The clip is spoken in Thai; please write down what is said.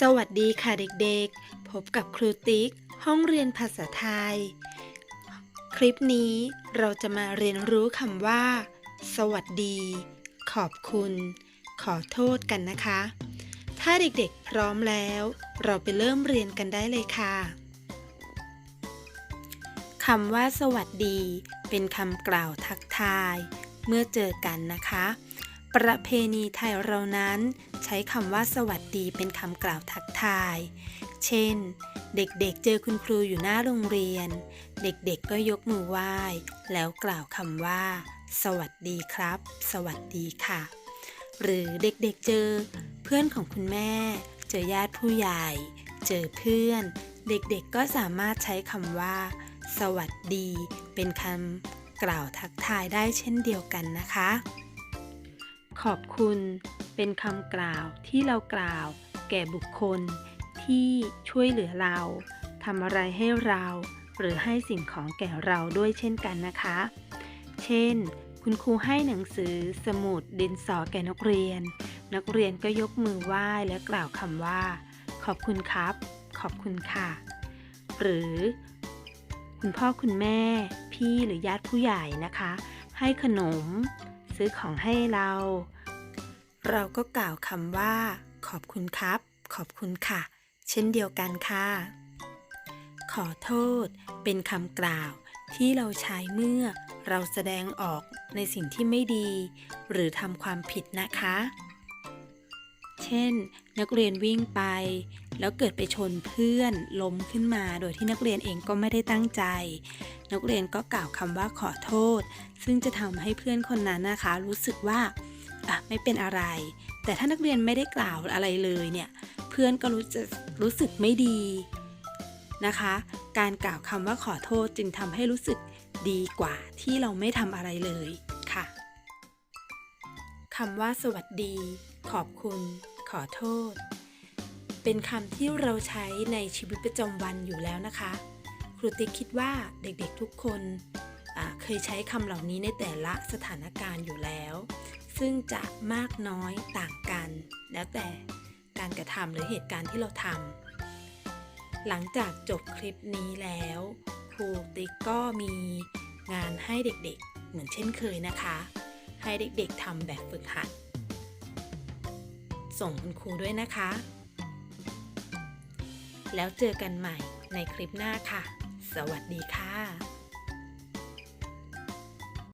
สวัสดีค่ะเด็กๆ พบกับครูติ๊ก ห้องเรียนภาษาไทย คลิปนี้เราจะมาเรียนรู้คำว่า สวัสดี ขอบคุณ ขอโทษกันนะคะ ถ้าเด็กๆพร้อมแล้ว เราไปเริ่มเรียนกันได้เลยค่ะคำว่า สวัสดี เป็นคำกล่าวทักทาย เมื่อเจอกันนะคะ ประเพณีไทยเรานั้น ใช้คำว่าสวัสดีเป็นคำกล่าวทักทาย เช่น เด็กๆเจอคุณครูอยู่หน้าโรงเรียน เด็กๆก็ยกมือไหว้ แล้วกล่าวคำว่า สวัสดีครับ สวัสดีค่ะ หรือเด็กๆเจอ เพื่อนของคุณแม่ เจอญาติผู้ใหญ่ เจอเพื่อน เด็กๆก็สามารถใช้คำว่า สวัสดี เป็นคำกล่าวทักทายได้เช่นเดียวกันนะคะ ขอบคุณเป็นคำกล่าวที่เรากล่าวแก่บุคคลที่ช่วยเหลือเราทำอะไรให้เรา หรือให้สิ่งของแก่เราด้วยเช่นกันนะคะ เช่น คุณครูให้หนังสือสมุดดินสอแก่นักเรียน นักเรียนก็ยกมือไหว้และกล่าวคำว่า ขอบคุณครับ ขอบคุณค่ะ หรือ คุณพ่อคุณแม่ พี่หรือญาติผู้ใหญ่นะคะ ให้ขนม ซื้อของให้เรา เราก็กล่าวคำว่า ขอบคุณครับ ขอบคุณค่ะ เช่นเดียวกันค่ะ ขอโทษ เป็นคำกล่าวที่เราใช้เมื่อเราแสดงออกในสิ่งที่ไม่ดี หรือทำความผิดนะคะ เช่น นักเรียนวิ่งไป แล้วเกิดไปชนเพื่อนล้มขึ้นมา โดยที่นักเรียนเองก็ไม่ได้ตั้งใจ นักเรียนก็กล่าวคำว่าขอโทษ ซึ่งจะทำให้เพื่อนคนนั้นนะคะ รู้สึกว่าอะไม่เป็นอะไร แต่ถ้านักเรียนไม่ได้กล่าวอะไรเลยเนี่ย เพื่อนก็รู้จะรู้สึกไม่ดีนะคะ การกล่าวคำว่าขอโทษจึงทำให้รู้สึกดีกว่าที่เราไม่ทำอะไรเลย คำว่าสวัสดี ขอบคุณ ขอโทษ เป็นคำที่เราใช้ในชีวิตประจำวันอยู่แล้วนะคะ ครูติ๊กคิดว่าเด็กๆทุกคนเคยใช้คำเหล่านี้ในแต่ละสถานการณ์อยู่แล้ว ซึ่งจะมากน้อยต่างกัน แล้วแต่การกระทำหรือเหตุการณ์ที่เราทำหลังจากจบคลิปนี้แล้วครูติ๊กก็มีงานให้เด็กๆ เหมือนเช่นเคยนะคะ ให้เด็กๆทำแบบฝึกหัด ส่งคุณครูด้วยนะคะ แล้วเจอกันใหม่ในคลิปหน้าค่ะ สวัสดีค่ะ